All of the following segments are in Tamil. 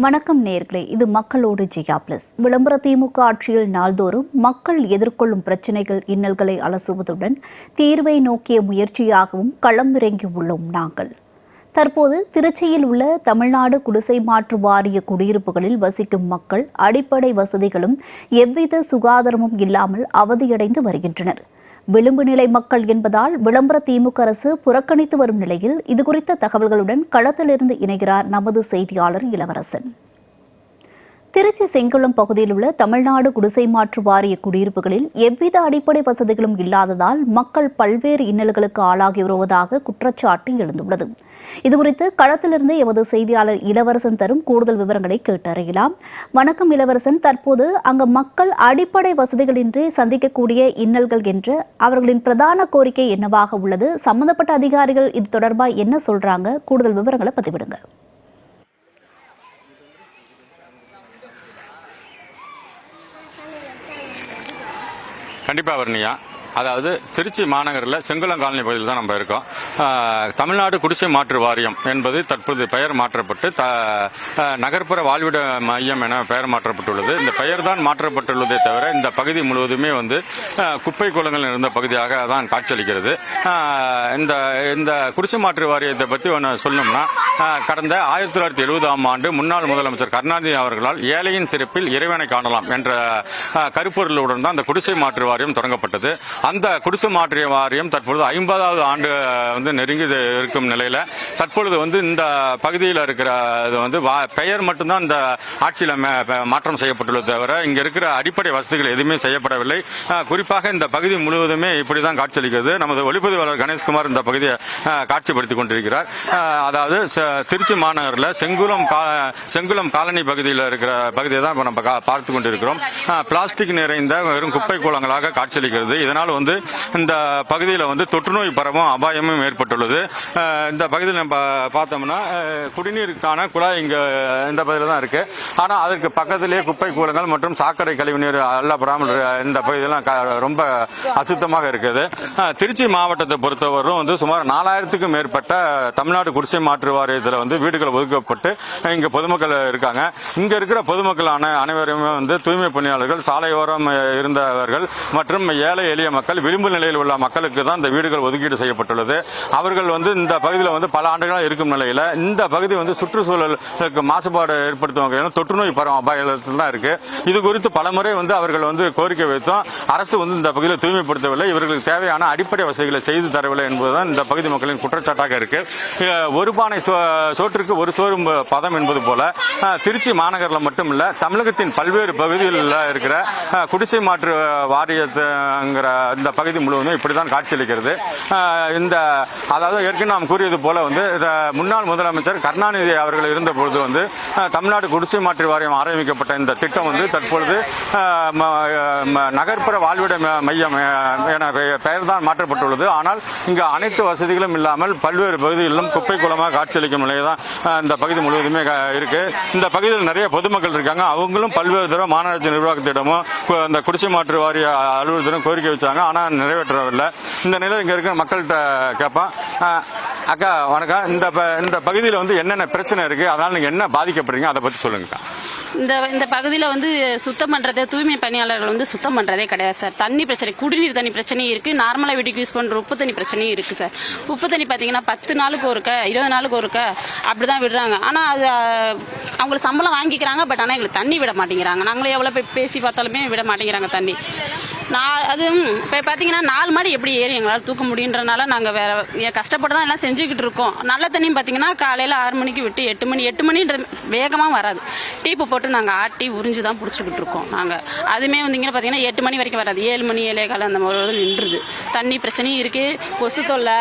வணக்கம் நேர்களே இது மக்களோடு ஜியா பிளஸ். விளம்பர திமுக ஆட்சியில் நாள்தோறும் மக்கள் எதிர்கொள்ளும் பிரச்சினைகள் இன்னல்களை அலசுவதுடன் தீர்வை நோக்கிய முயற்சியாகவும் களமிறங்கியுள்ளோம் நாங்கள். தற்போது திருச்சியில் உள்ள தமிழ்நாடு குடிசை மாற்று வாரிய குடியிருப்புகளில் வசிக்கும் மக்கள் அடிப்படை வசதிகளும் எவ்வித சுகாதாரமும் இல்லாமல் அவதியடைந்து வருகின்றனர். விளிம்பு நிலை மக்கள் என்பதால் விளம்பர திமுக அரசு புறக்கணித்து வரும் நிலையில் இதுகுறித்த தகவல்களுடன் களத்திலிருந்து இணைகிறார் நமது செய்தியாளர் இளவரசன். திருச்சி செங்குளம் பகுதியில் உள்ள தமிழ்நாடு குடிசை மாற்று வாரிய குடியிருப்புகளில் எவ்வித அடிப்படை வசதிகளும் இல்லாததால் மக்கள் பல்வேறு இன்னல்களுக்கு ஆளாகி வருவதாக குற்றச்சாட்டு எழுந்துள்ளது. இதுகுறித்து களத்திலிருந்து எமது செய்தியாளர் இளவரசன் தரும் கூடுதல் விவரங்களை கேட்டறியலாம். வணக்கம் இளவரசன். தற்போது அங்கு மக்கள் அடிப்படை வசதிகளின்றி சந்திக்கக்கூடிய இன்னல்கள் என்று அவர்களின் பிரதான கோரிக்கை என்னவாக உள்ளது? சம்பந்தப்பட்ட அதிகாரிகள் இது தொடர்பாக என்ன சொல்றாங்க? கூடுதல் விவரங்களை பதிவிடுங்க. கண்டிப்பாக வர்ணியா அதாவது திருச்சி மாநகரில் செங்குளம் காலனி பகுதியில் தான் நம்ம இருக்கோம். தமிழ்நாடு குடிசை மாற்று வாரியம் என்பது தற்போது பெயர் மாற்றப்பட்டு த நகர்ப்புற வாழ்விட மையம் என பெயர் மாற்றப்பட்டுள்ளது. இந்த பெயர் தான் மாற்றப்பட்டுள்ளதே தவிர இந்த பகுதி முழுவதுமே வந்து குப்பை குளங்கள் இருந்த பகுதியாக தான் காட்சியளிக்கிறது. இந்த இந்த குடிசை மாற்று வாரியத்தை பற்றி ஒன்று சொல்லணும்னா கடந்த ஆயிரத்தி தொள்ளாயிரத்தி எழுபதாம் ஆண்டு முன்னாள் முதலமைச்சர் கருணாநிதி அவர்களால் ஏழையின் சிறப்பில் இறைவனை காணலாம் என்ற கருப்பொருளுடன் தான் அந்த குடிசை மாற்று வாரியம் தொடங்கப்பட்டது. அந்த குடிசை மாற்றிய வாரியம் தற்பொழுது ஐம்பதாவது ஆண்டு வந்து நெருங்கி இருக்கும் நிலையில் தற்பொழுது வந்து இந்த பகுதியில் இருக்கிற இது வந்து வா- பெயர் மட்டும்தான் இந்த ஆட்சியில் மே- மாற்றம் செய்யப்பட்டுள்ளது தவிர இங்கே இருக்கிற அடிப்படை வசதிகள் எதுவுமே செய்யப்படவில்லை. குறிப்பாக இந்த பகுதி முழுவதுமே இப்படி தான் காட்சியளிக்கிறது. நமது ஒளிப்பதிவாளர் கணேஷ்குமார் இந்த பகுதியை காட்சிப்படுத்தி காட்சிப்படுத்திக் கொண்டிருக்கிறார். அதாவது ச- திருச்சி மாநகரில் செங்குளம் செங்குளம் காலனி பகுதியில் இருக்கிற பகுதியை தான் இப்போ நம்ம கா- பார்த்து கொண்டிருக்கிறோம். பிளாஸ்டிக் நிறைந்த வெறும் குப்பை கூலங்களாக காட்சியளிக்கிறது. இதனால் வந்து இந்த பகுதியில் வந்து தொற்றுநோய் பரவும் அபாயமும் ஏற்பட்டுள்ளது. இந்த பகுதியில் நம்ம பார்த்தோம்னா குடிநீருக்கான குழாய் இங்க இந்த பகுதியில் தான் இருக்கு ஆனால் அதற்கு பக்கத்திலேயே குப்பை கூலங்கள் மற்றும் சாக்கடை கழிவுநீர் அள்ளப்படாமல் இந்த பகுதியெல்லாம் ரொம்ப அசுத்தமாக இருக்குது. திருச்சி மாவட்டத்தை பொறுத்தவரையும் வந்து சுமார் நாலாயிரத்துக்கும் மேற்பட்ட தமிழ்நாடு குடிசை மாற்று வாரியத்தில் வந்து வீடுகள் ஒதுக்கப்பட்டு இங்க பொதுமக்கள் இருக்காங்க. இங்கே இருக்கிற பொதுமக்களான அனைவருமே வந்து தூய்மை பணியாளர்கள் சாலையோரம் இருந்தவர்கள் மற்றும் ஏழை எளிய மக்கள் விளிம்பு நிலையில் உள்ள மக்களுக்கு தான் இந்த வீடுகள் ஒதுக்கீடு செய்யப்பட்டுள்ளது. அவர்கள் வந்து இந்த பகுதியில் வந்து பல ஆண்டுகளாக இருக்கும் நிலையில் இந்த பகுதி வந்து சுற்றுச்சூழலுக்கு மாசுபாடு ஏற்படுத்தும் வகையிலும் தொற்றுநோய் பரவும் அபாயத்தில் தான் இருக்கு. இது குறித்து பலமுறை வந்து அவர்கள் வந்து கோரிக்கை வைத்தோம் அரசு வந்து இந்த பகுதியில் தூய்மைப்படுத்தவில்லை. இவர்களுக்கு தேவையான அடிப்படை வசதிகளை செய்து தரவில்லை என்பதுதான் இந்த பகுதி மக்களின் குற்றச்சாட்டாக இருக்கு. ஒரு பானை சோ- சோற்றுக்கு ஒரு சோறு பதம் என்பது போல திருச்சி மாநகரில் மட்டும் இல்லை தமிழகத்தின் பல்வேறு பகுதிகளில் இருக்கிற குடிசை மாற்று வாரியத்துங்கிற இந்த பகுதி முழுவதும் இப்படி தான் காட்சியளிக்கிறது இந்த அதாவது ஏற்கனவே நாம் கூறியது போல வந்து இந்த முன்னாள் முதலமைச்சர் கருணாநிதி அவர்கள் இருந்த பொழுது வந்து தமிழ்நாடு குடிசை மாற்று வாரியம் ஆரம்பிக்கப்பட்ட இந்த திட்டம் வந்து தற்பொழுது ம- நகர்ப்புற வாழ்விட மையம் என பெயர் தான் மாற்றப்பட்டுள்ளது. ஆனால் இங்கு அனைத்து வசதிகளும் இல்லாமல் பல்வேறு பகுதிகளிலும் குப்பை குளமாக காட்சியளிக்கும் நிலையை தான் இந்த பகுதி முழுவதுமே க- இருக்கு. இந்த பகுதியில் நிறைய பொதுமக்கள் இருக்காங்க. அவங்களும் பல்வேறு தடவை மாநகராட்சி நிர்வாகத்திடமும் இந்த குடிசை மாற்று வாரிய அலுவலகத்திடம் கோரிக்கை வச்சாங்க. ஆனால் நிறைவேற்றவில்லை. இந்த நிலை இங்கே இருக்கிற மக்கள்கிட்ட கேட்போம். அக்கா வணக்கம். இந்த ப- இந்த பகுதியில் வந்து என்னென்ன பிரச்சனை இருக்குது அதனால் நீங்கள் என்ன பாதிக்கப்படுறீங்க? அதை பற்றி சொல்லுங்கக்கா. இந்த இந்த பகுதியில் வந்து சுத்தம் பண்ணுறது தூய்மை பணியாளர்கள் வந்து சுத்தம் பண்ணுறதே கிடையாது சார். தண்ணி பிரச்சனை குடிநீர் தண்ணி பிரச்சனையும் இருக்குது நார்மலாக வீட்டுக்கு யூஸ் பண்ணுற உப்பு தண்ணி பிரச்சனையும் இருக்குது சார். உப்பு தண்ணி பார்த்தீங்கன்னா பத்து நாளுக்கு ஒருக்க இருபது நாளுக்கு ஒருக்க அப்படி தான் விடுறாங்க. ஆனால் அது அவங்களுக்கு சம்பளம் வாங்கிக்கிறாங்க பட் ஆனால் எங்களுக்கு தண்ணி விட மாட்டேங்கிறாங்க. நாங்களே எவ்வளோ போய் பேசி பார்த்தாலுமே விட மாட்டேங்கிறாங்க தண்ணி. நான் அது இப்போ பார்த்தீங்கன்னா நாலு மாடி எப்படி ஏறி எங்களால் தூக்க முடியுன்றனால நாங்கள் வேற கஷ்டப்பட்டு தான் எல்லாம் செஞ்சுக்கிட்டு இருக்கோம். நல்ல தண்ணியும் பார்த்தீங்கன்னா காலையில் ஆறு மணிக்கு விட்டு எட்டு மணி எட்டு மணின்ற வேகமாக வராது. டீப்பு போட்டு நாங்கள் ஆட்டி உறிஞ்சு தான் பிடிச்சிக்கிட்டு இருக்கோம் நாங்கள் அதுவுமே வந்தீங்கன்னா பார்த்தீங்கன்னா எட்டு மணி வரைக்கும் வராது. ஏழு மணி ஏழே காலம் அந்த மாதிரி நின்றுது. தண்ணி பிரச்சனையும் இருக்குது கொசு தொல்லை.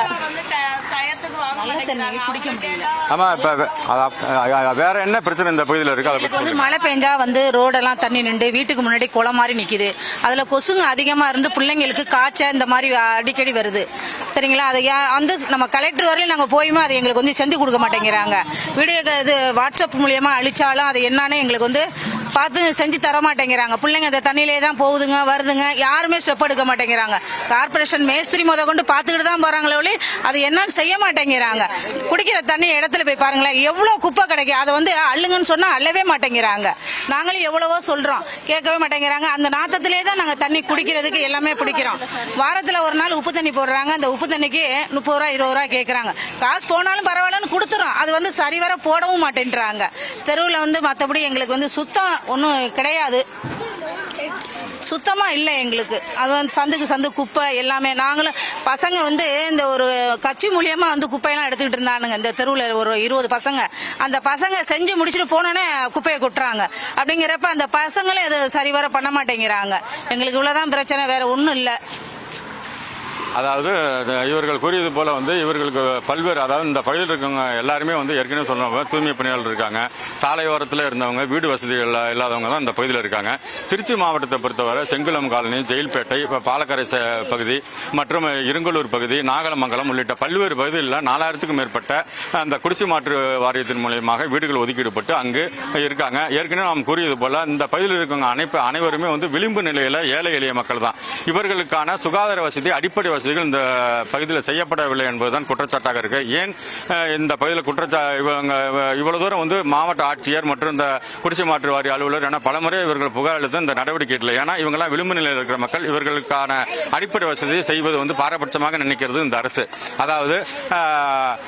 நல்ல தண்ணி குடிக்க முடியல. ஆமா இப்ப வே- அதா- அஹ், வேற என்ன பிரச்சனை இந்த பகுதியில் இருக்கு? அதை வந்து. மழை பெஞ்சா வந்து ரோடெல்லாம் தண்ணி நின்று வீட்டுக்கு முன்னாடி குளம் மாதிரி நிக்குது. அதுல கொசுங்க அதிகமா இருந்து பிள்ளைங்களுக்கு காய்ச்சல் இந்த மாதிரி அடிக்கடி வருது. சரிங்களா? அதை யா- அந்த நம்ம கலெக்டர் வரையிலும் நாங்க போயுமே அதை எங்களுக்கு வந்து செஞ்சு கொடுக்க மாட்டேங்கிறாங்க. வீடியோ க- இது வாட்ஸ்அப் மூலியமா அழிச்சாலும் அது என்னன்னு எங்களுக்கு வந்து பார்த்து செஞ்சு தர மாட்டேங்கிறாங்க. பிள்ளைங்க அந்த தண்ணியிலே தான் போகுதுங்க வருதுங்க. யாருமே ஸ்டெப் எடுக்க மாட்டேங்கிறாங்க. கார்பரேஷன் மேஸ்திரி முத கொண்டு பார்த்துக்கிட்டு தான் போறாங்களே ஒழி அது என்னன்னு செய்ய மாட்டேங்கிறாங்க. மாட்டேங்கிறாங்க குடிக்கிற தண்ணி இடத்துல போய் பாருங்களேன். எவ்வளோ குப்பை கிடைக்கும் அதை வந்து அள்ளுங்கன்னு சொன்னால் அள்ளவே மாட்டேங்கிறாங்க. நாங்களும் எவ்வளவோ சொல்கிறோம் கேட்கவே மாட்டேங்கிறாங்க. அந்த நாத்தத்திலே தான் நாங்கள் தண்ணி குடிக்கிறதுக்கு எல்லாமே பிடிக்கிறோம் வாரத்தில் ஒரு நாள் உப்பு தண்ணி போடுறாங்க. அந்த உப்பு தண்ணிக்கு முப்பது ரூபா இருபது ரூபா கேட்குறாங்க. காசு போனாலும் பரவாயில்லன்னு கொடுத்துறோம். அது வந்து சரிவர போடவும் மாட்டேன்றாங்க. தெருவில் வந்து மற்றபடி எங்களுக்கு வந்து சுத்தம் ஒன்றும் கிடையாது. சுத்தமாக இல்லை எங்களுக்கு. அது வந்து சந்துக்கு சந்து குப்பை எல்லாமே. நாங்களும் பசங்க வந்து இந்த ஒரு கட்சி மூலியமாக வந்து குப்பையெல்லாம் எடுத்துக்கிட்டு இருந்தானுங்க. இந்த தெருவில் ஒரு இருபது பசங்க. அந்த பசங்க செஞ்சு முடிச்சுட்டு போனோன்னே குப்பையை கொட்டுறாங்க. அப்படிங்கிறப்ப அந்த பசங்களே அதை சரிவர பண்ண மாட்டேங்கிறாங்க. எங்களுக்கு இவ்வளோதான் பிரச்சனை வேறு ஒன்றும் இல்லை. அதாவது இவர்கள் கூறியது போல வந்து இவர்களுக்கு பல்வேறு அதாவது இந்த பகுதியில் இருக்கவங்க எல்லாருமே வந்து ஏற்கனவே சொன்னவங்க தூய்மை பணியாளர் இருக்காங்க. சாலையோரத்தில் இருந்தவங்க வீடு வசதிகள் இல்லாதவங்க தான் இந்த பகுதியில் இருக்காங்க. திருச்சி மாவட்டத்தை பொறுத்தவரை செங்குளம் காலனி ஜெயில்பேட்டை இப்போ பாலக்கரை பகுதி மற்றும் இருங்கலூர் பகுதி நாகலமங்கலம் உள்ளிட்ட பல்வேறு பகுதிகளில் நாலாயிரத்துக்கும் மேற்பட்ட அந்த குடிசை மாற்று வாரியத்தின் மூலியமாக வீடுகள் ஒதுக்கீடுபட்டு அங்கு இருக்காங்க. ஏற்கனவே நாம் கூறியது போல இந்த பகுதியில் இருக்கவங்க அனைப்பு அனைவருமே வந்து விளிம்பு நிலையில் ஏழை எளிய மக்கள் தான். இவர்களுக்கான சுகாதார வசதி அடிப்படை வசதி வசதிகள் இந்த பகுதியில் செய்யப்படவில்லை என்பதுதான் குற்றச்சாட்டாக இருக்கு. ஏன் இந்த பகுதியில் குற்றச்சா இவங்க இவ்வளவு தூரம் வந்து மாவட்ட ஆட்சியர் மற்றும் இந்த குடிசை மாற்று வாரிய அலுவலர் என பலமுறை இவர்கள் புகார் அளித்து இந்த நடவடிக்கை இல்லை ஏன்னா இவங்கெல்லாம் விளிம்பு நிலையில் இருக்கிற மக்கள். இவர்களுக்கான அடிப்படை வசதியை செய்வது வந்து பாரபட்சமாக நினைக்கிறது இந்த அரசு. அதாவது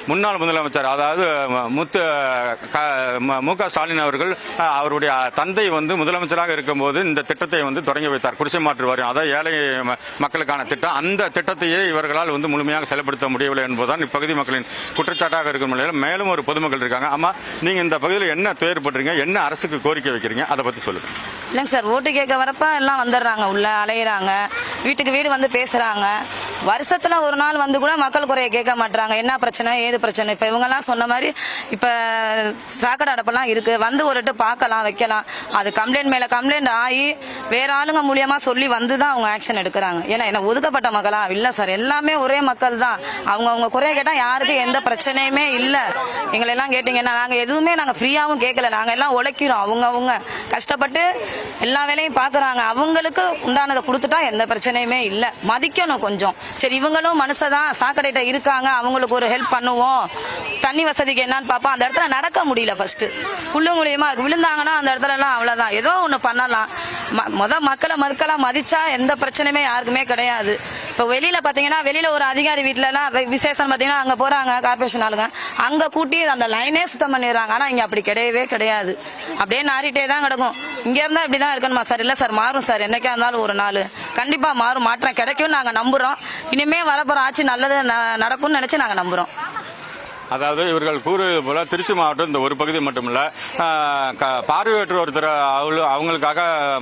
முன்னாள் முதலமைச்சர் அதாவது முத்து க- மு க ஸ்டாலின் அவர்கள் அவருடைய தந்தை வந்து முதலமைச்சராக இருக்கும்போது இந்த திட்டத்தை வந்து தொடங்கி வைத்தார். குடிசை மாற்று வாரியம் அதாவது ஏழை ம- மக்களுக்கான திட்டம். அந்த திட்டத்தை திட்டத்தையே இவர்களால் வந்து முழுமையாக செயல்படுத்த முடியவில்லை என்பதுதான் இப்பகுதி மக்களின் குற்றச்சாட்டாக இருக்கும் நிலையில் மேலும் ஒரு பொதுமக்கள் இருக்காங்க. ஆமா நீங்க இந்த பகுதியில் என்ன துயர்படுறீங்க என்ன அரசுக்கு கோரிக்கை வைக்கிறீங்க? அதை பத்தி சொல்லுங்க. இல்லைங்க சார் ஓட்டு கேட்க வரப்ப எல்லாம் வந்துடுறாங்க உள்ள அலையிறாங்க. வீட்டுக்கு வீடு வந்து பேசுறாங்க. வருஷத்துல ஒரு நாள் வந்து கூட மக்கள் குறைய கேட்க மாட்டாங்க என்ன பிரச்சனை ஏது பிரச்சனை? இப்போ இவங்கெல்லாம் சொன்ன மாதிரி இப்போ சாக்கடை அடப்பெல்லாம் இருக்கு. வந்து ஒரு இட்டு பார்க்கலாம் வைக்கலாம். அது கம்ப்ளைண்ட் மேல கம்ப்ளைண்ட் ஆகி வேற ஆளுங்க மூலியமா சொல்லி வந்து தான் அவங்க ஆக்ஷன் எடுக்கிறாங்க. ஏன்னா என்ன ஒதுக்கப்பட்ட மக்களா? இல்லை சார் எல்லாமே ஒரே மக்கள் தான். அவங்க அவங்க குறைய கேட்டால் யாருக்கும் எந்த பிரச்சனையுமே இல்லை. எங்களை எல்லாம் கேட்டீங்கன்னா நாங்கள் எதுவுமே நாங்கள் ஃப்ரீயாகவும் கேட்கல. நாங்கள் எல்லாம் உழைக்கிறோம். அவங்க அவங்க கஷ்டப்பட்டு எல்லா வேலையும் பார்க்குறாங்க. அவங்களுக்கு உண்டானதை கொடுத்துட்டா எந்த பிரச்சனையுமே இல்லை. மதிக்கணும் கொஞ்சம். சரி இவங்களும் மனுஷதான் சாக்கடைட்ட இருக்காங்க அவங்களுக்கு ஒரு ஹெல்ப் பண்ணுவோம். தண்ணி வசதிக்கு என்னன்னு பார்ப்போம் அந்த இடத்துல நடக்க முடியல ஃபர்ஸ்ட் புல்லு மூலியமா விழுந்தாங்கன்னா அந்த இடத்துலலாம் அவ்வளோதான் ஏதோ ஒன்று பண்ணலாம். ம- மொதல் மக்களை மக்களாக மதிச்சா எந்த பிரச்சனையுமே யாருக்குமே கிடையாது. இப்போ வெளியில பார்த்தீங்கன்னா வெளியில ஒரு அதிகாரி வீட்டிலலாம் வி- விசேஷம் பார்த்தீங்கன்னா அங்கே போறாங்க கார்பரேஷன் ஆளுங்க. அங்கே கூட்டி அந்த லைனே சுத்தம் பண்ணிடுறாங்க. ஆனால் இங்கே அப்படி கிடையவே கிடையாது. அப்படியே நாரிட்டே தான் கிடக்கும். இங்கேருந்தால் இப்படி தான் இருக்கணுமா? சார் இல்லை சார் மாறும் சார். என்னைக்கா இருந்தாலும் ஒரு நாள். கண்டிப்பாக மாறும். மாற்றம் கிடைக்கும் நாங்கள் நம்புகிறோம் இனிமே வரப்போற ஆட்சி நல்லது ந- நடக்கும்னு நினைச்சு நாங்க நம்புறோம். அதாவது இவர்கள் கூறுவது போல திருச்சி மாவட்டம் இந்த ஒரு பகுதி மட்டுமில்ல பார்வையற்ற க- ஒருத்தர் அவளு- அவங்களுக்காக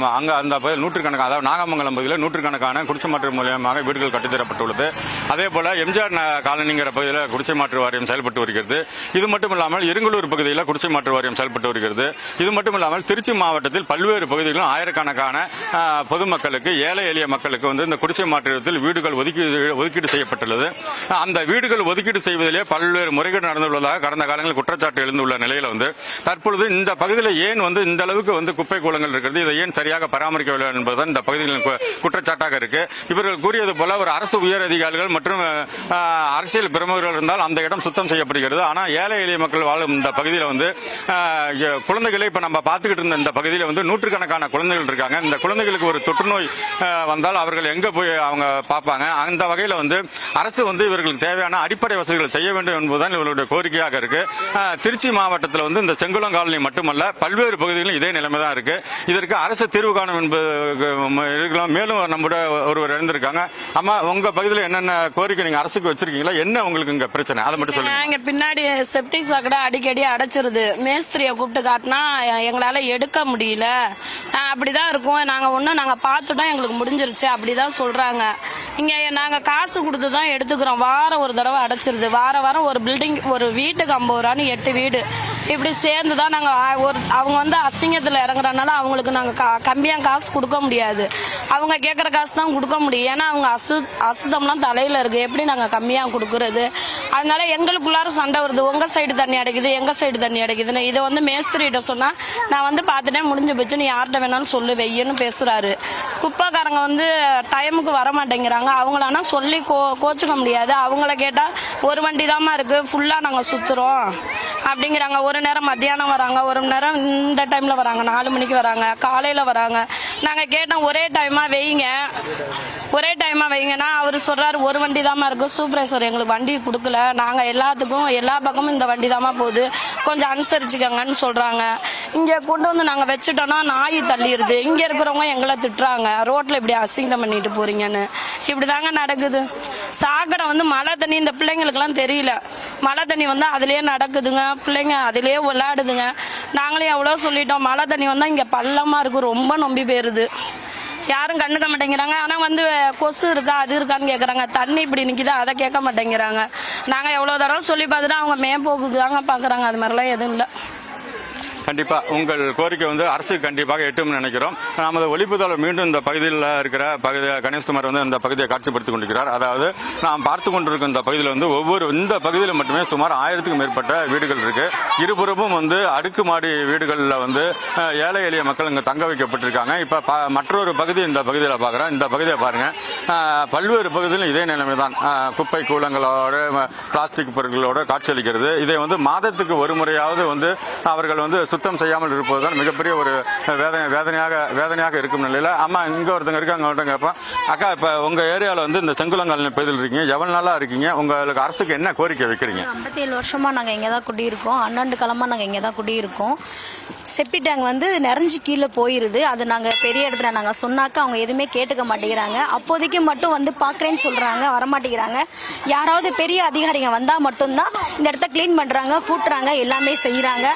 அங்க அந்த பகுதியில் நூற்றுக்கணக்கான அதாவது நாகமங்கலம் பகுதியில் நூற்றுக்கணக்கான குடிசை மாற்று மூலியமாக வீடுகள் கட்டித்தரப்பட்டுள்ளது. அதே போல எம்ஜிஆர் காலனிங்கிற பகுதியில் குடிசை மாற்று வாரியம் செயல்பட்டு வருகிறது. இது மட்டும் இல்லாமல் இருங்கலூர் பகுதியில் குடிசை மாற்று வாரியம் செயல்பட்டு வருகிறது. இது மட்டும் இல்லாமல் திருச்சி மாவட்டத்தில் பல்வேறு பகுதிகளிலும் ஆயிரக்கணக்கான பொதுமக்களுக்கு ஏழை எளிய மக்களுக்கு வந்து இந்த குடிசை மாற்றத்தில் வீடுகள் ஒதுக்கீடு ஒதுக்கீடு செய்யப்பட்டுள்ளது. அந்த வீடுகள் ஒதுக்கீடு செய்வதிலே பல்வேறு முறைகள் முறைகேடு நடந்துள்ளதாக கடந்த காலங்களில் குற்றச்சாட்டு எழுந்துள்ள நிலையில் வந்து தற்பொழுது இந்த பகுதியில் ஏன் வந்து இந்த அளவுக்கு வந்து குப்பை கூலங்கள் இருக்கிறது? இதை ஏன் சரியாக பராமரிக்கவில்லை என்பதுதான் இந்த பகுதியில் குற்றச்சாட்டாக இருக்கு. இவர்கள் கூறியது போல ஒரு அரசு உயர் அதிகாரிகள் மற்றும் அரசியல் பிரமுகர்கள் இருந்தால் அந்த இடம் சுத்தம் செய்யப்படுகிறது. ஆனால் ஏழை எளிய மக்கள் வாழும் இந்த பகுதியில் வந்து குழந்தைகளை இப்போ நம்ம பார்த்துக்கிட்டு இருந்த இந்த பகுதியில் வந்து நூற்றுக்கணக்கான குழந்தைகள் இருக்காங்க. இந்த குழந்தைகளுக்கு ஒரு தொற்றுநோய் ஆஹ், வந்தால் அவர்கள் எங்கே போய் அவங்க பார்ப்பாங்க? அந்த வகையில் வந்து அரசு வந்து இவர்களுக்கு தேவையான அடிப்படை வசதிகள் செய்ய வேண்டும் என்பதுதான் இவர்களுடைய கோரிக்கையாக இருக்கு. திருச்சி மாவட்டத்தில் வந்து இந்த செங்குளம் காலனி மட்டுமல்ல பல்வேறு பகுதிகளிலும் இதே நிலைமை தான் இருக்கு. இதற்கு அரசு தீர்வு காணும் என்பது இருக்கலாம். மேலும் நம்முடைய ஒருவர் இருந்திருக்காங்க அம்மா உங்க பகுதியில் என்னென்ன கோரிக்கை நீங்க அரசுக்கு வச்சிருக்கீங்களா? என்ன உங்களுக்கு இங்க பிரச்சனை? அதை மட்டும் சொல்லுங்க. இங்க பின்னாடி செப்டிக் சாக்கடை அடிக்கடி அடைச்சிருது. மேஸ்திரியை கூப்பிட்டு காட்டினா எங்களால எடுக்க முடியல. அப்படிதான் இருக்கும். நாங்க ஒன்றும் நாங்க பார்த்துட்டோம். எங்களுக்கு முடிஞ்சிருச்சு. அப்படிதான் சொல்றாங்க. இங்க நாங்க காசு கொடுத்து தான் எடுத்துக்கிறோம். வாரம் ஒரு தடவை அடைச்சிருது. வார வாரம் ஒரு பில்டிங் ஒரு வீட்டுக்கு ஐம்பது ரூபான்னு எட்டு வீடு. இப்படி சேர்ந்து தான் நாங்கள் ஒரு அவங்க வந்து அசிங்கத்தில் இறங்குறனால அவங்களுக்கு நாங்கள் கா கம்மியாக காசு கொடுக்க முடியாது. அவங்க கேட்குற காசு தான் கொடுக்க முடியும். ஏன்னா அவங்க அசு அசுத்தம்லாம் தலையில் இருக்குது எப்படி நாங்கள் கம்மியாக கொடுக்குறது? அதனால எங்களுக்குள்ளார சண்டை வருது. உங்கள் சைடு தண்ணி அடைக்குது எங்கள் சைடு தண்ணி அடைக்குதுன்னு. இதை வந்து மேஸ்திரிகிட்ட சொன்னால் நான் வந்து பார்த்துட்டேன் முடிஞ்சு போச்சு. நீ யார்கிட்ட வேணாலும் சொல்லு வெய்யன்னு பேசுகிறாரு குப்பைக்காரங்க வந்து டைமுக்கு வர மாட்டேங்கிறாங்க. அவங்கள சொல்லி கோ கோச்சுக்க முடியாது. அவங்கள கேட்டால் ஒரு வண்டி தாம்மா இருக்குது ஃபுல்லாக நாங்கள் சுற்றுறோம் அப்படிங்கிறாங்க. ஒரு நேரம் மத்தியானம் வராங்க ஒரு நேரம் இந்த டைமில் வராங்க. நாலு மணிக்கு வராங்க காலையில் வராங்க. நாங்கள் கேட்டோம் ஒரே டைமாக வைங்க. ஒரே டைமாக வைங்கன்னா அவர் சொல்கிறாரு ஒரு வண்டி தாம்மா இருக்கும் சூப்பர்வைசர் எங்களுக்கு வண்டி கொடுக்கல. நாங்கள் எல்லாத்துக்கும் எல்லா பக்கமும் இந்த வண்டி தாம்மா போகுது. கொஞ்சம் அனுசரிச்சுக்கங்கன்னு சொல்கிறாங்க இங்கே கொண்டு வந்து நாங்கள் வச்சுட்டோன்னா நாய் தள்ளிடுது இங்கே இருக்கிறவங்க எங்களை திட்டுறாங்க. ரோட்டில் இப்படி அசிங்கம் பண்ணிட்டு போறீங்கன்னு. இப்படி தாங்க நடக்குது. சாக்கடை வந்து மழை தண்ணி இந்த பிள்ளைங்களுக்குலாம் தெரியல. மழை தண்ணி வந்து அதுலேயே நடக்குதுங்க. பிள்ளைங்க அதுலயே விளையாடுதுங்க. நாங்களும் எவ்வளோ சொல்லிட்டோம். மழை தண்ணி வந்தால் இங்கே பள்ளமாக இருக்கும் ரொம்ப நம்பி போயிருது. யாரும் கண்டுக்க மாட்டேங்கிறாங்க. ஆனால் வந்து கொசு இருக்கா அது இருக்கான்னு கேட்குறாங்க தண்ணி இப்படி நிற்கிது அதை கேட்க மாட்டேங்கிறாங்க. நாங்கள் எவ்வளோ தடவை சொல்லி பார்த்துட்டு அவங்க மேம்போக்குக்கு தாங்க பார்க்குறாங்க. அது மாதிரிலாம் எதுவும் இல்லை. கண்டிப்பா உங்கள் கோரிக்கை வந்து அரசுக்கு கண்டிப்பாக எட்டும்னு நினைக்கிறோம். நமது ஒளிப்புதளர் மீண்டும் இந்த பகுதியில் இருக்கிற பகுதி கணேஷ்குமார் வந்து இந்த பகுதியை காட்சிப்படுத்திக் கொண்டிருக்கிறார். அதாவது நாம் பார்த்து கொண்டிருக்கும் இந்த பகுதியில் வந்து ஒவ்வொரு இந்த பகுதியில் மட்டுமே சுமார் ஆயிரத்துக்கும் மேற்பட்ட வீடுகள் இருக்கு. இருபுறமும் வந்து அடுக்குமாடி வீடுகளில் வந்து ஏழை எளிய மக்கள் இங்கே தங்க வைக்கப்பட்டிருக்காங்க. இப்போ ப- மற்றொரு பகுதி இந்த பகுதியில் பார்க்குறேன் இந்த பகுதியை பாருங்க. பல்வேறு பகுதியிலும் இதே நிலைமை தான் குப்பை கூலங்களோட பிளாஸ்டிக் பொருட்களோட காட்சியளிக்கிறது இதை வந்து மாதத்துக்கு ஒரு முறையாவது வந்து அவர்கள் வந்து சுத்தம் செய்யாமல் இருப்பது தான் மிகப்பெரிய ஒரு வேதனை வேதனையாக வேதனையாக இருக்கும் நிலையில். அம்மா இங்கே ஒருத்தங்க இருக்காங்க அவங்கள்ட்ட கேட்போம். அக்கா இப்போ உங்கள் ஏரியாவில் வந்து இந்த செங்குளங்காலனி பகுதியில் இருக்கீங்க. எவ்வளோ நாளாக இருக்கீங்க? உங்களுக்கு அரசுக்கு என்ன கோரிக்கை வைக்கிறீங்க? ஐம்பத்தேழு வருஷமாக நாங்கள் இங்கே தான் குடியிருக்கோம். பன்னெண்டு காலமாக நாங்கள் இங்கே தான் குடியிருக்கோம். செப்டி டேங்க் வந்து நிறைஞ்சு கீழே போயிருது. அது நாங்கள் பெரிய இடத்துல நாங்கள் சொன்னாக்க அவங்க எதுவுமே கேட்டுக்க மாட்டேங்கிறாங்க. அப்போதைக்கு மட்டும் வந்து பார்க்குறேன்னு சொல்கிறாங்க வரமாட்டேங்கிறாங்க. யாராவது பெரிய அதிகாரிங்க வந்தால் மட்டும்தான் இந்த இடத்த க்ளீன் பண்ணுறாங்க கூட்டுறாங்க எல்லாமே செய்கிறாங்க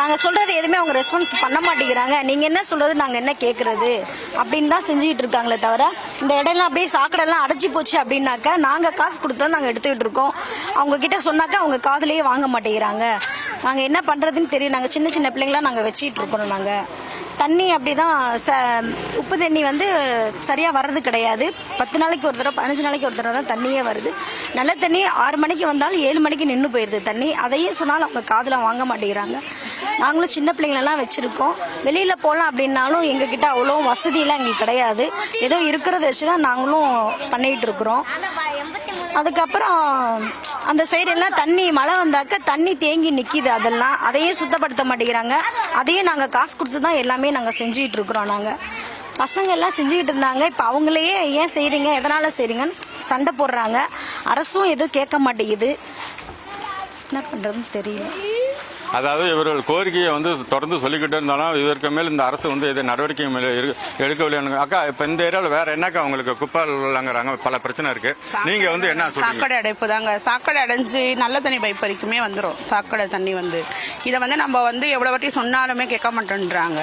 நாங்கள் சொல்கிறது எதுவுமே அவங்க ரெஸ்பான்ஸ் பண்ண மாட்டேங்கிறாங்க. நீங்கள் என்ன சொல்கிறது நாங்கள் என்ன கேட்குறது அப்படின்னு தான் செஞ்சுக்கிட்டு இருக்காங்களே தவிர இந்த இடம்லாம் அப்படியே சாக்கடைலாம் அடைச்சி போச்சு அப்படின்னாக்கா நாங்கள் காசு கொடுத்தா நாங்கள் எடுத்துக்கிட்டு இருக்கோம். அவங்க கிட்ட சொன்னாக்கா அவங்க காதலையே வாங்க மாட்டேங்கிறாங்க. நாங்கள் என்ன பண்ணுறதுன்னு தெரியும் நாங்கள் சின்ன சின்ன பிள்ளைங்களாம் நாங்கள் வச்சுக்கிட்டு இருக்கோம் நாங்கள் தண்ணி அப்படிதான் ச உப்பு தண்ணி வந்து சரியாக வர்றது கிடையாது. பத்து நாளைக்கு ஒரு தடவை பதினஞ்சு நாளைக்கு ஒரு தடவை தான் தண்ணியே வருது. நல்ல தண்ணி ஆறு மணிக்கு வந்தாலும் ஏழு மணிக்கு நின்று போயிடுது தண்ணி. அதையும் சொன்னாலும் அவங்க காதில் வாங்க மாட்டேங்கிறாங்க. நாங்களும் சின்ன பிள்ளைங்களெல்லாம் வச்சுருக்கோம். வெளியில் போகலாம் அப்படின்னாலும் எங்ககிட்ட அவ்வளோ வசதியெல்லாம் எங்களுக்கு கிடையாது. ஏதோ இருக்கிறத வச்சு தான் நாங்களும் பண்ணிகிட்டு இருக்கிறோம். அதுக்கப்புறம் அந்த சைடெல்லாம் தண்ணி மழை வந்தாக்க தண்ணி தேங்கி நிற்கிது அதெல்லாம். அதையும் சுத்தப்படுத்த மாட்டேங்கிறாங்க. அதையும் நாங்கள் காசு கொடுத்து தான் எல்லாமே நாங்கள் செஞ்சுக்கிட்டு இருக்கிறோம் நாங்கள் பசங்க எல்லாம் செஞ்சுக்கிட்டு இருந்தாங்க. இப்போ அவங்களையே ஏன் செய்கிறீங்க எதனால் செய்கிறீங்கன்னு சண்டை போடுறாங்க. அரசும் எதுவும் கேட்க மாட்டேங்குது. என்ன பண்ணுறதுன்னு தெரியல. அதாவது இவர்கள் கோரிக்கையை வந்து தொடர்ந்து சொல்லிக்கிட்டே இருந்தாலும் இதற்கு மேல் இந்த அரசு வந்து எது நடவடிக்கை மேல எடுக்கவில்லை அக்கா இப்ப இந்த ஏரியாவில் வேற என்னக்கா உங்களுக்கு குப்பை இல்லைங்கிறாங்க பல பிரச்சனை இருக்கு. நீங்க வந்து என்ன சாக்கடை அடைப்பு தாங்க. சாக்கடை அடைஞ்சு நல்ல தண்ணி பைப் வரைக்குமே வந்துடும் சாக்கடை தண்ணி வந்து. இதை வந்து நம்ம வந்து எவ்வளோ வாட்டி சொன்னாலுமே கேட்க மாட்டேன்றாங்க.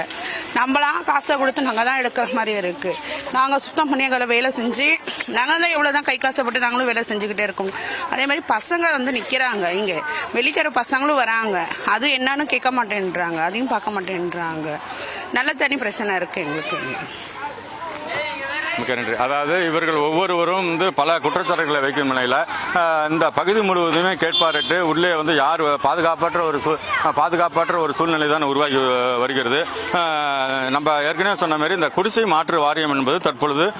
நம்மளாம் காசை கொடுத்து நாங்கள் தான் எடுக்கிற மாதிரி இருக்கு. நாங்கள் சுத்தம் பண்ணி எங்களை வேலை செஞ்சு நாங்கள் தான் எவ்வளோ தான் கை காசைப்பட்டு நாங்களும் வேலை செஞ்சுக்கிட்டே இருக்கோம். அதே மாதிரி பசங்க வந்து நிற்கிறாங்க இங்கே. வெளித்தர பசங்களும் வராங்க. அது என்னன்னு கேட்க மாட்டேன்றாங்க. அதையும் பார்க்க மாட்டேன்றாங்க. நல்ல தண்ணி பிரச்சனை இருக்கு எங்களுக்கு. மிக்க நன்றி. அதாவது இவர்கள் ஒவ்வொருவரும் வந்து பல குற்றச்சாட்டுகளை வைக்கும் நிலையில் இந்த பகுதி முழுவதுமே கேட்பாரிட்டு உள்ளே வந்து யார் பாதுகாப்பற்ற ஒரு சூ- பாதுகாப்பற்ற ஒரு சூழ்நிலை தான் உருவாகி வருகிறது. நம்ம ஏற்கனவே சொன்ன மாதிரி இந்த குடிசை மாற்று வாரியம் என்பது தற்பொழுது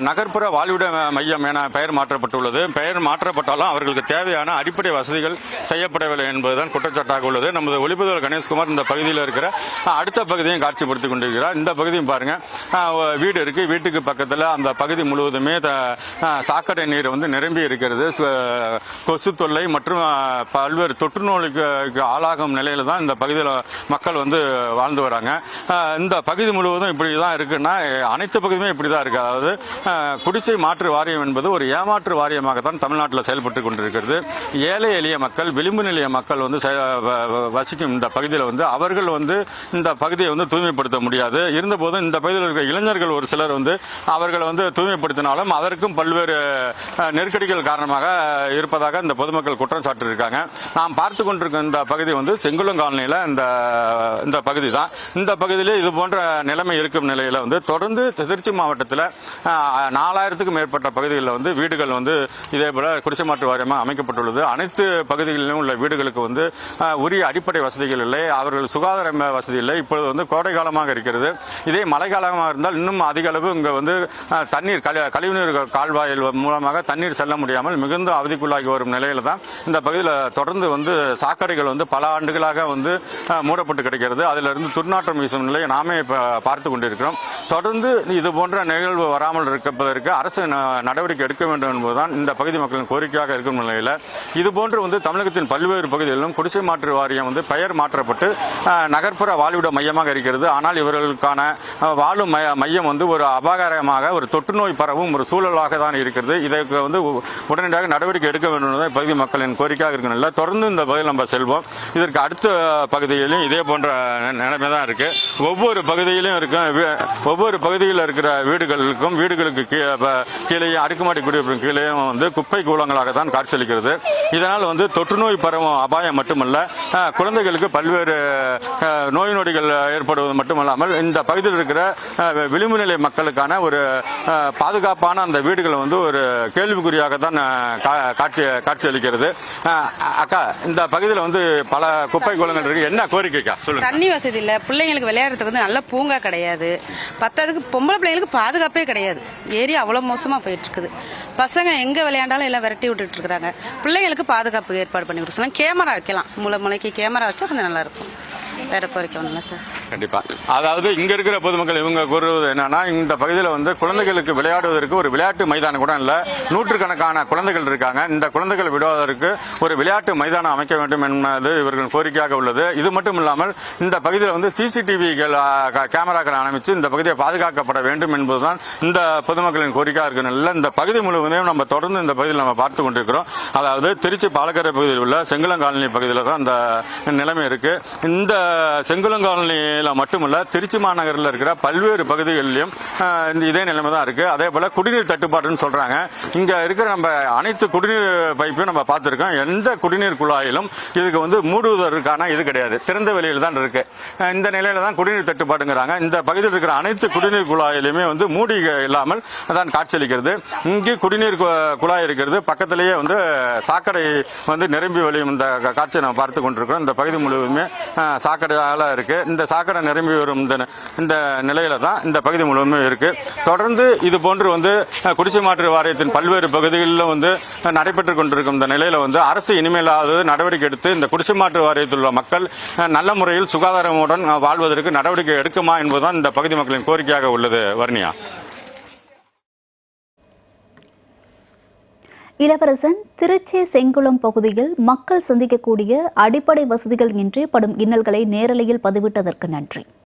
நகர்ப்புற வாழ்விட மையம் என பெயர் மாற்றப்பட்டுள்ளது. பெயர் மாற்றப்பட்டாலும் அவர்களுக்கு தேவையான அடிப்படை வசதிகள் செய்யப்படவில்லை என்பதுதான் குற்றச்சாட்டாக உள்ளது. நமது ஒளிப்பதிவர் கணேஷ்குமார் இந்த பகுதியில் இருக்கிற அடுத்த பகுதியும் காட்சிப்படுத்திக் கொண்டிருக்கிறார். இந்த பகுதியும் பாருங்க வீடு இருக்கு. வீட்டுக்கு பக்கத்தில் அந்த பகுதி முழுவதுமே சாக்கடை நீர் வந்து நிரம்பி இருக்கிறது. கொசு தொல்லை மற்றும் பல்வேறு தொற்று நோய்க்கு ஆளாகும் நிலையில தான் இந்த பகுதியில் மக்கள் வந்து வாழ்ந்து வராங்க. இந்த பகுதி முழுவதும் இப்படி தான் இருக்குன்னா அனைத்து பகுதியுமே இப்படி தான் இருக்குது அதாவது குடிசை மாற்று வாரியம் என்பது ஒரு ஏமாற்று வாரியமாகத்தான் தமிழ்நாட்டில் செயல்பட்டு கொண்டிருக்கிறது. ஏழை எளிய மக்கள் விளிம்பு நிலைய மக்கள் வந்து செய- வ- வசிக்கும் இந்த பகுதியில் வந்து அவர்கள் வந்து இந்த பகுதியை வந்து தூய்மைப்படுத்த முடியாது. இருந்தபோதும் இந்த பகுதியில் இருக்கிற இளைஞர்கள் ஒரு சிலர் வந்து அவர்கள் வந்து தூய்மைப்படுத்தினாலும் அதற்கும் பல்வேறு நெருக்கடிகள் காரணமாக இருப்பதாக இந்த பொதுமக்கள் குற்றம் சாட்டியிருக்காங்க. நாம் பார்த்து கொண்டிருக்கும் இந்த பகுதி வந்து செங்குளம் காலனியில் இந்த இந்த பகுதி தான். இந்த பகுதியில் இது போன்ற நிலைமை இருக்கும் நிலையில் வந்து தொடர்ந்து திருச்சி மாவட்டத்தில் நாலாயிரத்துக்கும் மேற்பட்ட பகுதிகளில் வந்து வீடுகள் வந்து இதே போல குடிசை மாற்று வாரியமாக அமைக்கப்பட்டுள்ளது. அனைத்து பகுதிகளிலும் உள்ள வீடுகளுக்கு வந்து உரிய அடிப்படை வசதிகள் இல்லை. அவர்கள் சுகாதார வசதி இல்லை. இப்பொழுது வந்து கோடை காலமாக இருக்கிறது. இதே மழை காலமாக இருந்தால் இன்னும் அதிக அளவு இங்கே வந்து வந்து தண்ணீர் கழி- கழிவுநீர் கால்வாயில் மூலமாக தண்ணீர் செல்ல முடியாமல் மிகுந்த அவதிக்குள்ளாகி வரும் நிலையில தான் இந்த பகுதியில் தொடர்ந்து வந்து சாக்கடைகள் வந்து பல ஆண்டுகளாக வந்து மூடப்பட்டு கிடைக்கிறது. அதிலிருந்து துர்நாற்றம் வீசும் நிலையை நாமே இப்போ பார்த்து கொண்டிருக்கிறோம். தொடர்ந்து இது போன்ற நிகழ்வு வராமல் இருப்பதற்கு அரசு ந- நடவடிக்கை எடுக்க வேண்டும் என்பதுதான் இந்த பகுதி மக்களின் கோரிக்கையாக இருக்கும் நிலையில். இதுபோன்று வந்து தமிழகத்தின் பல்வேறு பகுதிகளிலும் குடிசை மாற்று வாரியம் வந்து பெயர் மாற்றப்பட்டு நகர்ப்புற வாழ்விட மையமாக இருக்கிறது. ஆனால் இவர்களுக்கான வாழும் மையம் வந்து ஒரு அபாகாரமாக ஒரு தொற்று நோய் பரவும் ஒரு சூழலாக தான் இருக்கிறது. இதற்கு வந்து உடனடியாக நடவடிக்கை எடுக்க வேண்டும் என்பது பகுதி மக்களின் கோரிக்கையாக இருக்கிற தொடர்ந்து இந்த பகுதியில் நம்ம செல்வோம். இதற்கு அடுத்த பகுதியிலும் இதே போன்ற நிலைமை தான் இருக்கு. ஒவ்வொரு பகுதியிலும் இருக்கும் ஒவ்வொரு பகுதியில் இருக்கிற வீடுகளுக்கும் வீடுகளுக்கு கீழே ப- கீழேயும் அடுக்குமாடி குடியிருப்பு கீழேயும் வந்து குப்பை கூலங்களாக தான் காட்சியளிக்கிறது. இதனால் வந்து தொற்று நோய் பரவும் அபாயம் மட்டுமல்ல குழந்தைகளுக்கு பல்வேறு நோய் நொடிகள் ஏற்படுவது மட்டுமல்லாமல் இந்த பகுதியில் இருக்கிற அஹ், விளிம்பு நிலை மக்களுக்கான ஒரு பாதுகாப்பான அந்த வீடுகள் வந்து ஒரு கேள்விக்குறியாக தான் காட்சி கா- காட்சி அளிக்கிறது அக்கா இந்த பகுதியில் வந்து பல குப்பை குளங்கள் இருக்கு. என்ன கோரிக்கைக்கா? சொல்லுங்க. தண்ணி வசதி இல்லை. பிள்ளைங்களுக்கு விளையாடுறதுக்கு வந்து நல்ல பூங்கா கிடையாது. பத்தாவதுக்கு பொம்பளை பிள்ளைங்களுக்கு பாதுகாப்பே கிடையாது. ஏரியா அவ்வளோ மோசமாக போயிட்டு இருக்குது பசங்க எங்க விளையாண்டாலும் எல்லாம் விரட்டி விட்டுட்டு இருக்கிறாங்க பிள்ளைங்களுக்கு பாதுகாப்பு ஏற்பாடு பண்ணி கொடுக்கலாம். கேமரா வைக்கலாம். முளை முளைக்கு கேமரா வச்சா கொஞ்சம் நல்லா இருக்கும். வேற கோரிக்கை ஒன்றும் இல்லை சார். கண்டிப்பாக அதாவது இங்கே இருக்கிற பொதுமக்கள் இவங்க கூறுவது என்னன்னா இந்த பகுதியில் வந்து குழந்தைகளுக்கு விளையாடுவதற்கு ஒரு விளையாட்டு மைதானம் கூட இல்லை. நூற்றுக்கணக்கான குழந்தைகள் இருக்காங்க. இந்த குழந்தைகள் விடுவதற்கு ஒரு விளையாட்டு மைதானம் அமைக்க வேண்டும் என்பது இவர்கள் கோரிக்கையாக உள்ளது. இது மட்டும் இல்லாமல் இந்த பகுதியில் வந்து சிசிடிவிகள் கேமராக்கள் அமைச்சு இந்த பகுதியை பாதுகாக்கப்பட வேண்டும் என்பதுதான் இந்த பொதுமக்களின் கோரிக்கையாக இருக்கணும். இந்த பகுதி முழுவதையும் நம்ம தொடர்ந்து இந்த பகுதியில் நம்ம பார்த்து கொண்டிருக்கிறோம். அதாவது திருச்சி பாலக்கரை பகுதியில் உள்ள செங்குளம் காலனி பகுதியில் தான் இந்த நிலைமை இருக்கு. இந்த செங்குளங்காலனியில் மட்டுமல்ல திருச்சி மாநகரில் இருக்கிற பல்வேறு பகுதிகளிலும் இதே நிலைமை தான் இருக்கு. அதே போல குடிநீர் தட்டுப்பாடுன்னு சொல்றாங்க. இங்க இருக்கிற நம்ம அனைத்து குடிநீர் பைப்பையும் நம்ம பார்த்துருக்கோம். எந்த குடிநீர் குழாயிலும் இதுக்கு வந்து மூடுவதற்கான இது கிடையாது. திறந்த வெளியில் தான் இருக்கு. இந்த நிலையில தான் குடிநீர் தட்டுப்பாடுங்கிறாங்க. இந்த பகுதியில் இருக்கிற அனைத்து குடிநீர் குழாயிலுமே வந்து மூடி இல்லாமல் தான் காட்சியளிக்கிறது. இங்கே குடிநீர் குழாய் இருக்கிறது. பக்கத்திலேயே வந்து சாக்கடை வந்து நிரம்பி வழியும் இந்த காட்சியை நம்ம பார்த்து கொண்டிருக்கிறோம். இந்த பகுதி முழுவதுமே ஆஹ், சாக்கடையால இருக்கு. இந்த சாக்கடை நிரம்பி வரும் இந்த இந்த நிலையில தான் இந்த பகுதி முழுவதுமே இருக்கு. தொடர்ந்து இது போன்று வந்து குடிசை மாற்று வாரியத்தின் பல்வேறு பகுதிகளிலும் வந்து நடைபெற்று நடைபெற்றுக் கொண்டிருக்கும் இந்த நிலையில வந்து அரசு இனிமேலாவது நடவடிக்கை எடுத்து இந்த குடிசை மாற்று வாரியத்தில் உள்ள மக்கள் நல்ல முறையில் சுகாதாரமுடன் வாழ்வதற்கு நடவடிக்கை எடுக்குமா என்பதுதான் இந்த பகுதி மக்களின் கோரிக்கையாக உள்ளது வர்ணியா இளவரசன் திருச்சி செங்குளம் பகுதியில் மக்கள் சந்திக்கக்கூடிய அடிப்படை வசதிகள் இன்றி படும் இன்னல்களை நேரலையில் பதிவிட்டதற்கு நன்றி.